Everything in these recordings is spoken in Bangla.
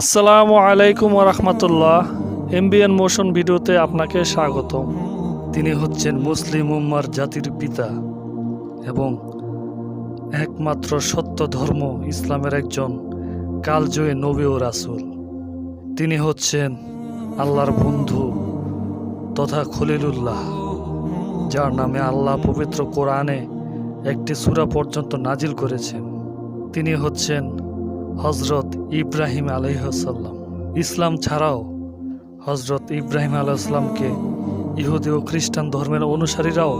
আসসালামু আলাইকুম রহমতুল্লাহ। এমবিএন মোশন ভিডিওতে আপনাকে স্বাগতম। তিনি হচ্ছেন মুসলিম উম্মার জাতির পিতা এবং একমাত্র সত্য ধর্ম ইসলামের একজন কালজয়ী নবী ও রাসূল। তিনি হচ্ছেন আল্লাহর বন্ধু তথা খলিলুল্লাহ, যার নামে আল্লাহ পবিত্র কোরআনে একটি সূরা পর্যন্ত নাজিল করেছেন। তিনি হচ্ছেন হজরত ইব্রাহিম আলহ্লাম ইসলাম ছাড়াও হজরত ইব্রাহিম আলাইসলামকে ইহুদি ও খ্রিস্টান ধর্মের অনুসারীরাও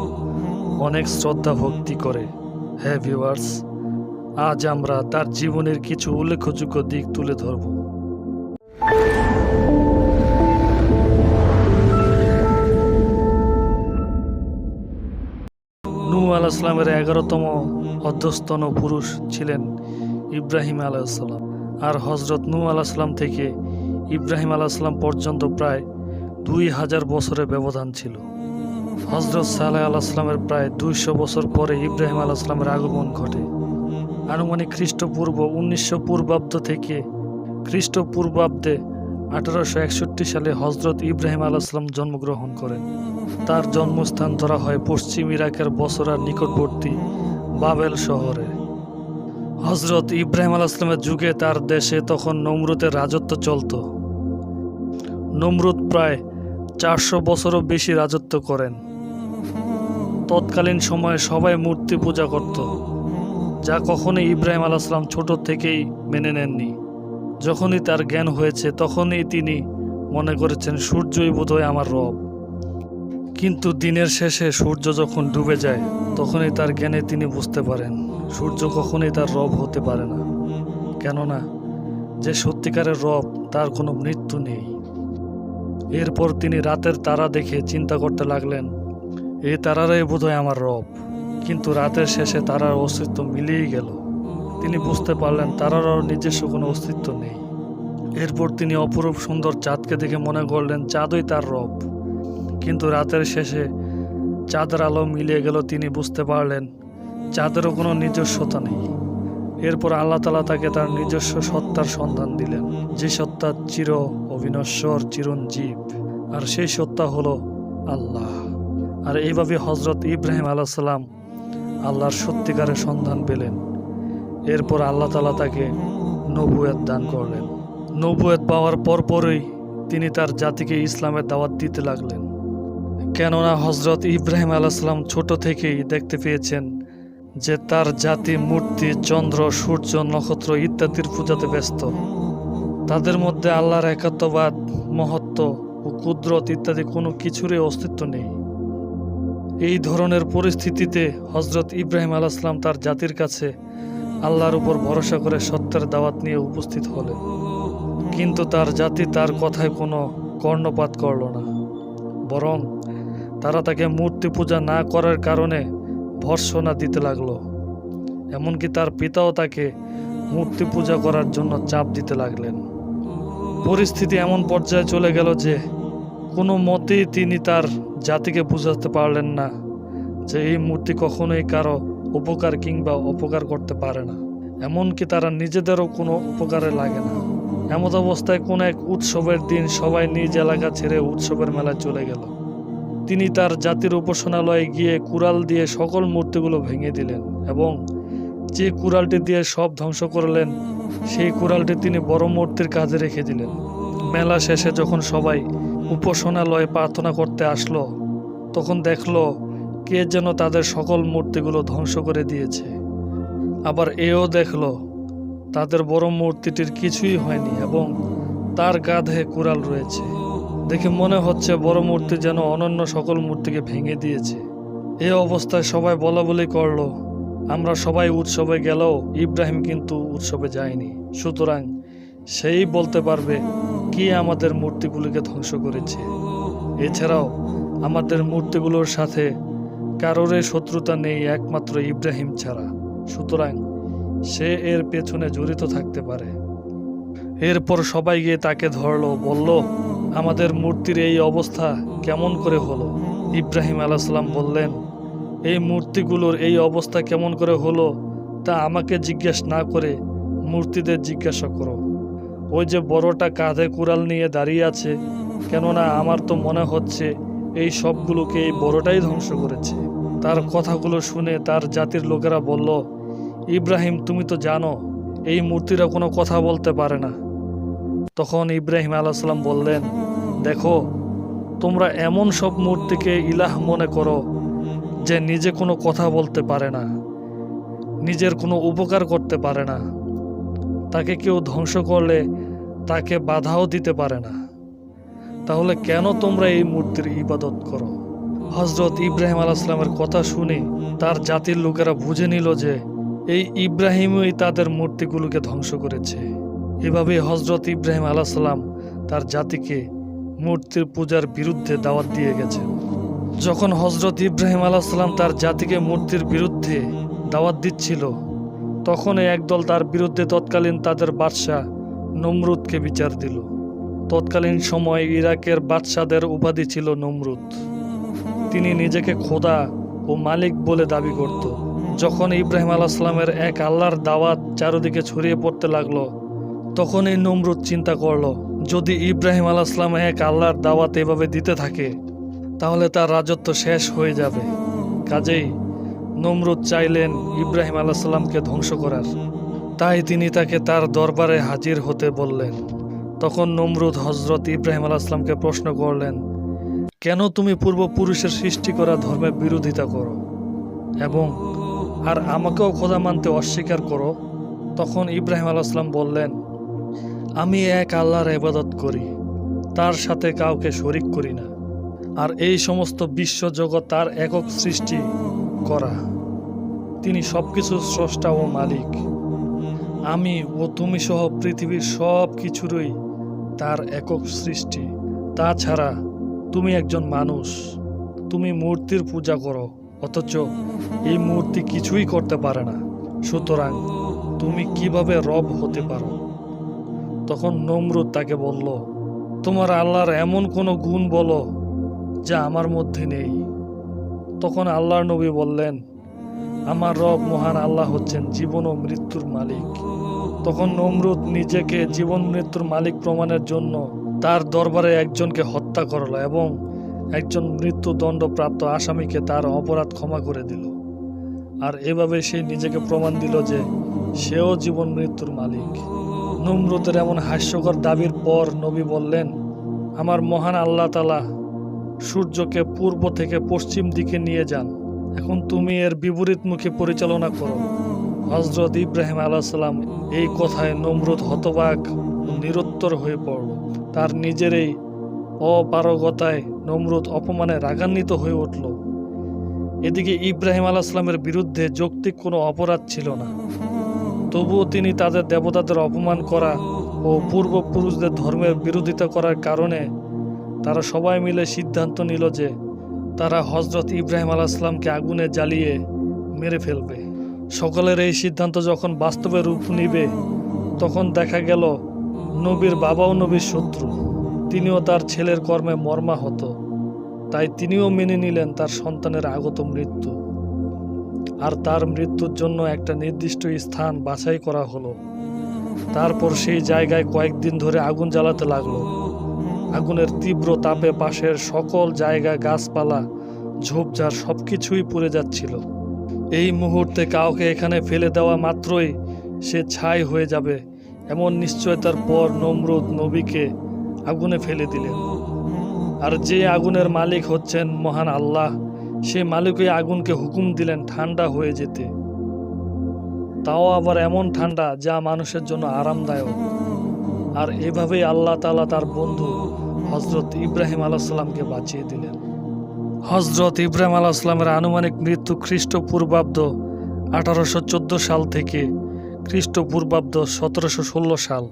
অনেক শ্রদ্ধা ভক্তি করে। হ্যাঁ ভিউয়ার্স আজ আমরা তার জীবনের কিছু উল্লেখযোগ্য দিক তুলে ধরব। নূ আলাইসলামের এগারোতম অধ্যস্তন পুরুষ ছিলেন ইব্রাহিম আলাইসাল্লাম আর হজরত নূ আলাইসাল্লাম থেকে ইব্রাহিম আলাইসাল্লাম পর্যন্ত প্রায় দুই হাজার বছরের ব্যবধান ছিল। হজরত সালাহ আলাইসলামের প্রায় দুইশো বছর পরে ইব্রাহিম আলাইসলামের আগমন ঘটে। আনুমানিক খ্রিস্টপূর্ব উনিশশো পূর্বাব্দ থেকে খ্রিস্টপূর্বাব্দে আঠারোশো একষট্টি সালে হজরত ইব্রাহিম আলাইসলাম জন্মগ্রহণ করেন। তার জন্মস্থান ধরা হয় পশ্চিম ইরাকের বসরার নিকটবর্তী বাবেল শহরে। হজরত ইব্রাহিম আলাইসলামের যুগে তার দেশে তখন নমরুদের রাজত্ব চলত। নমরুদ প্রায় চারশো বছরও বেশি রাজত্ব করেন। তৎকালীন সময়ে সবাই মূর্তি পূজা করত, যা কখনোই ইব্রাহিম আলাইসলাম ছোট থেকেই মেনে নেননি। যখনই তার জ্ঞান হয়েছে, তখনই তিনি মনে করেছেন, সূর্যই বোধহয় আমার রব। কিন্তু দিনের শেষে সূর্য যখন ডুবে যায়, তখনই তার জ্ঞানে তিনি বুঝতে পারেন, সূর্য কখনোই তার রব হতে পারে না। কেননা, যে সত্যিকারের রব, তার কোনো মৃত্যু নেই। এরপর তিনি রাতের তারা দেখে চিন্তা করতে লাগলেন এই তারারাই বোধহয় আমার রব। কিন্তু রাতের শেষে তারার অস্তিত্ব মিলিয়ে গেল। তিনি বুঝতে পারলেন তারারও নিজস্ব কোনো অস্তিত্ব নেই। এরপর তিনি অপরূপ সুন্দর চাঁদকে দেখে মনে করলেন, চাঁদই তার রব। কিন্তু রাতের শেষে চাঁদের আলো মিলিয়ে গেল, তিনি বুঝতে পারলেন চাঁদেরও কোনো নিজস্বতা নেই। এরপর আল্লাহ তালা তাকে তার নিজস্ব সত্তার সন্ধান দিলেন। যে সত্তা চির অবিনশ্বর, চিরঞ্জীব, আর সেই সত্তা হলো আল্লাহ। আর এইভাবে হজরত ইব্রাহিম আলাহ সাল্লাম আল্লাহর সত্যিকারের সন্ধান পেলেন। এরপর আল্লাহ তালা তাকে নবুয়েত দান করলেন। নবুয়েত পাওয়ার পরপরই তিনি তার জাতিকে ইসলামের দাওয়াত দিতে লাগলেন। কেননা হজরত ইব্রাহিম আলাইসাল্লাম ছোট থেকেই দেখতে পেয়েছেন যে তার জাতি, মূর্তি, চন্দ্র, সূর্য, নক্ষত্র ইত্যাদির পূজাতে ব্যস্ত। তাদের মধ্যে আল্লাহর একাত্মবাদ মহত্ব ও কুদরত ইত্যাদি কোনো কিছুরই অস্তিত্ব নেই। এই ধরনের পরিস্থিতিতে হজরত ইব্রাহিম আলাইসলাম তার জাতির কাছে আল্লাহর উপর ভরসা করে সত্যের দাওয়াত নিয়ে উপস্থিত হলেন। কিন্তু তার জাতি তার কথায় কোনো কর্ণপাত করল না, বরং তারা তাকে মূর্তি পূজা না করার কারণে ভর্সনা দিতে লাগল। এমনকি তার পিতাও তাকে মূর্তি পূজা করার জন্য চাপ দিতে লাগলেন। পরিস্থিতি এমন পর্যায়ে চলে গেল যে কোনো মতেই তিনি তার জাতিকে বুঝাতে পারলেন না যে এই মূর্তি কখনোই কারও উপকার কিংবা অপকার করতে পারে না। এমনকি তারা নিজেদেরও কোনো উপকারে লাগে না। এমত অবস্থায় কোনো এক উৎসবের দিন সবাই নিজ এলাকা ছেড়ে উৎসবের মেলায় চলে গেল। তিনি তার জাতির উপাসনালয়ে গিয়ে কুড়াল দিয়ে সকল মূর্তিগুলো ভেঙে দিলেন এবং যে কুড়ালটি দিয়ে সব ধ্বংস করলেন, সেই কুড়ালটি তিনি বড় মূর্তির কাজে রেখে দিলেন। মেলা শেষে যখন সবাই উপাসনালয়ে প্রার্থনা করতে আসলো, তখন দেখল কে যেন তাদের সকল মূর্তিগুলো ধ্বংস করে দিয়েছে। আবার এও দেখল তাদের বড় মূর্তিটির কিছুই হয়নি এবং তার কাঁধে কুড়াল রয়েছে। দেখে মনে হচ্ছে বড় মূর্তি যেন অনন্য সকল মূর্তিকে ভেঙে দিয়েছে। এ অবস্থায় সবাই বলা বলি করল, আমরা সবাই উৎসবে গেলেও ইব্রাহিম কিন্তু উৎসবে যায়নি। সুতরাং সেই বলতে পারবে কে আমাদের মূর্তিগুলিকে ধ্বংস করেছে। এছাড়াও আমাদের মূর্তিগুলোর সাথে কারোরই শত্রুতা নেই একমাত্র ইব্রাহিম ছাড়া। সুতরাং সে এর পেছনে জড়িত থাকতে পারে। এরপর সবাই গিয়ে তাকে ধরলো, বলল আমাদের মূর্তির এই অবস্থা কেমন করে হলো? ইব্রাহিম আলাইসাল্লাম বললেন, এই মূর্তিগুলোর এই অবস্থা কেমন করে হলো তা আমাকে জিজ্ঞেস না করে মূর্তিদের জিজ্ঞাসা করো। ওই যে বড়টা কাঁধে কুড়াল নিয়ে দাঁড়িয়ে আছে, কেননা আমার তো মনে হচ্ছে এই সবগুলোকে এই বড়টাই ধ্বংস করেছে। তার কথাগুলো শুনে তার জাতির লোকেরা বলল, ইব্রাহিম, তুমি তো জানো, এই মূর্তিরা কোনো কথা বলতে পারে না। তখন ইব্রাহিম আলাইসাল্লাম বললেন দেখো, তোমরা এমন সব মূর্তিকে ইলাহ মনে করো যে নিজে কোনো কথা বলতে পারে না, নিজের কোনো উপকার করতে পারে না। তাকে কেউ ধ্বংস করলে তাকে বাধাও দিতে পারে না। তাহলে কেন তোমরা এই মূর্তির ইবাদত করো? হজরত ইব্রাহিম আলাইসলামের কথা শুনে তার জাতির লোকেরা বুঝে নিল যে এই ইব্রাহিমই তাদের মূর্তিগুলোকে ধ্বংস করেছে। এভাবে হজরত ইব্রাহিম আলাইসাল্লাম তার জাতিকে মূর্তির পূজার বিরুদ্ধে দাওয়াত দিয়ে গেছে। যখন হজরত ইব্রাহিম আলাইসাল্লাম তার জাতিকে মূর্তির বিরুদ্ধে দাওয়াত দিচ্ছিল তখন এই একদল তার বিরুদ্ধে তৎকালীন তাদের বাদশাহ নমরুদকে বিচার দিল। তৎকালীন সময়ে ইরাকের বাদশাদের উপাধি ছিল নমরুদ। তিনি নিজেকে খোদা ও মালিক বলে দাবি করত। যখন ইব্রাহিম আলাইসাল্লামের এক আল্লাহর দাওয়াত চারদিকে ছড়িয়ে পড়তে লাগল তখন এই নমরুদ চিন্তা করল যদি ইব্রাহিম আলাইসলাম এক আল্লাহর দাওয়াত এভাবে দিতে থাকে, তাহলে তার রাজত্ব শেষ হয়ে যাবে। কাজেই নমরুদ চাইলেন ইব্রাহিম আলাইসাল্লামকে ধ্বংস করার। তাই তিনি তাকে তার দরবারে হাজির হতে বললেন। তখন নমরুদ হজরত ইব্রাহিম আলাইসলামকে প্রশ্ন করলেন, কেন তুমি পূর্বপুরুষের সৃষ্টি করা ধর্মের বিরোধিতা করো? এবং আর আমাকেও খোদা মানতে অস্বীকার করো? তখন ইব্রাহিম আলাইসলাম বললেন আমি এক আল্লাহর এবাদত করি, তার সাথে কাউকে শরিক করি না। আর এই সমস্ত বিশ্বজগৎ তার একক সৃষ্টি করা। তিনি সবকিছু স্রষ্টা ও মালিক। আমি ও তুমি সহ পৃথিবীর সব কিছুরই তার একক সৃষ্টি। তাছাড়া তুমি একজন মানুষ। তুমি মূর্তির পূজা করো, অথচ এই মূর্তি কিছুই করতে পারে না। সুতরাং তুমি কীভাবে রব হতে পারো? তখন নমরুদ তাকে বলল, তোমার আল্লাহর এমন কোনো গুণ বলো যা আমার মধ্যে নেই। তখন আল্লাহর নবী বললেন, আমার রব মহান আল্লাহ হচ্ছেন জীবন ও মৃত্যুর মালিক। তখন নমরুদ নিজেকে জীবন মৃত্যুর মালিক প্রমাণের জন্য তার দরবারে একজনকে হত্যা করল এবং একজন মৃত্যুদণ্ডপ্রাপ্ত আসামিকে তার অপরাধ ক্ষমা করে দিল। আর এভাবে সে নিজেকে প্রমাণ দিল যে সেও জীবন মৃত্যুর মালিক। নমরুদের এমন হাস্যকর দাবির পর নবী বললেন, আমার মহান আল্লাহ তালা সূর্যকে পূর্ব থেকে পশ্চিম দিকে নিয়ে যান। এখন তুমি এর বিপরীতমুখী পরিচালনা করো। হজরত ইব্রাহিম আলাহিসাল্লাম এই কথায় নমরুদ হতবাক নিরুত্তর হয়ে পড়ল। তার নিজের এই অপারগতায় নমরুদ অপমানে রাগান্বিত হয়ে উঠল। এদিকে ইব্রাহিম আলাহিসাল্লামের বিরুদ্ধে যৌক্তিক কোনো অপরাধ ছিল না। তবুও তিনি তাদের দেবতাদের অপমান করা ও পূর্বপুরুষদের ধর্মের বিরোধিতা করার কারণে তারা সবাই মিলে সিদ্ধান্ত নিল যে তারা হজরত ইব্রাহিম আলাহিসাল্লামকে আগুনে জ্বালিয়ে মেরে ফেলবে। সকলের এই সিদ্ধান্ত যখন বাস্তবে রূপ নিবে, তখন দেখা গেল নবীর বাবাও নবীর শত্রু, তিনিও তার ছেলের কর্মে মর্মাহত। তাই তিনিও মেনে নিলেন তার সন্তানের আগত মৃত্যু। আর তার মৃত্যুর জন্য একটা নির্দিষ্ট স্থান বাছাই করা হলো। তারপর সেই জায়গায় কয়েকদিন ধরে আগুন জ্বালাতে লাগল। আগুনের তীব্র তাপে পাশের সকল জায়গা, গাছপালা, ঝোপঝাড় সব কিছুই পুড়ে যাচ্ছিল। এই মুহূর্তে কাউকে এখানে ফেলে দেওয়া মাত্রই সে ছাই হয়ে যাবে, এমন নিশ্চয়তার পর নমরুদ নবীকে আগুনে ফেলে দিলেন। আর যে আগুনের মালিক হচ্ছেন মহান আল্লাহ সে মালিক ওই আগুনকে হুকুম দিলেন ঠান্ডা হয়ে যেতে। তাও আবার এমন ঠান্ডা যা মানুষের জন্য আরামদায়ক। আর এভাবেই আল্লাহ তাআলা তার বন্ধু হজরত ইব্রাহিম আলাহিসাল্লামকে বাঁচিয়ে দিলেন। হজরত ইব্রাহিম আলাহিসাল্লামের আনুমানিক মৃত্যু খ্রিস্টপূর্বাব্দ আঠারোশো চোদ্দ সাল থেকে খ্রিস্টপূর্বাব্দ সতেরোশো ষোলো সাল।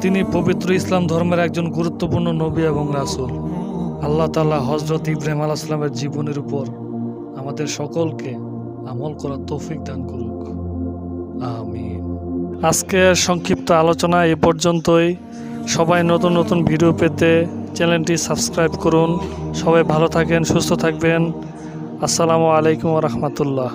তিনি পবিত্র ইসলাম ধর্মের একজন গুরুত্বপূর্ণ নবী এবং রাসূল। আল্লাহ তাল্লাহ হজরত ইব্রাহিম আলাহিসাল্লামের জীবনের উপর আমাদের সকলকে আমল করার তৌফিক দান করুক। আমি আজকে সংক্ষিপ্ত আলোচনা এ পর্যন্তই। সবাই নতুন নতুন ভিডিও পেতে চ্যানেলটি সাবস্ক্রাইব করুন। সবাই ভালো থাকেন, সুস্থ থাকবেন। আসসালামু আলাইকুম রহমতুল্লাহ।